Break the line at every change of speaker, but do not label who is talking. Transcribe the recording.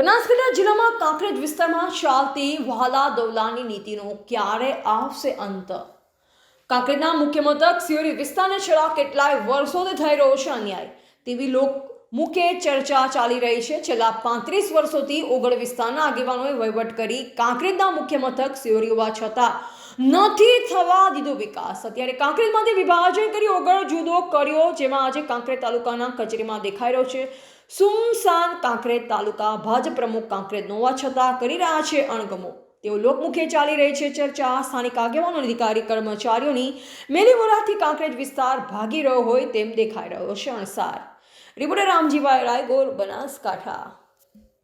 બનાસકાંઠા જિલ્લામાં કાંકરેજ વિસ્તારમાં ચાલતી વહાલા દવલાની નીતિનો ક્યારે આવશે અંત? કાંકરેજના મુખ્ય મથક સિયોરી વિસ્તારને છેલ્લા કેટલાય વર્ષોથી થઈ રહ્યો છે અન્યાય. તેવી લોક મુખ્ય ચર્ચા ચાલી રહી છે. છેલ્લા પાંત્રીસ વર્ષોથી ઓગળ વિસ્તારના આગેવાનોએ વહીવટ કરી કાંકરેજના મુખ્ય મથક સિયોરી હોવા છતાં નથી થવા દીધો વિકાસ. અત્યારે કાંકરેજમાંથી વિભાજન કરી ઓગળ જુદો કર્યો, જેમાં આજે કાંકરેજ તાલુકાના કચેરીમાં દેખાઈ રહ્યો છે. સુમસાન કાંકરેજ તાલુકા ભાજપ પ્રમુખ કાંકરેજ હોવા છતાં કરી રહ્યા છે અણગમો. તેઓ લોકમુખે ચાલી રહી છે ચર્ચા. સ્થાનિક આગેવાનો અધિકારી કર્મચારીઓની મેલીમોરાથી કાંકરેજ વિસ્તાર ભાગી રહ્યો હોય તેમ દેખાઈ રહ્યો છે અણસાર. રિપોર્ટર રામજીભાઈ રાયગોર બનાસકાંઠા.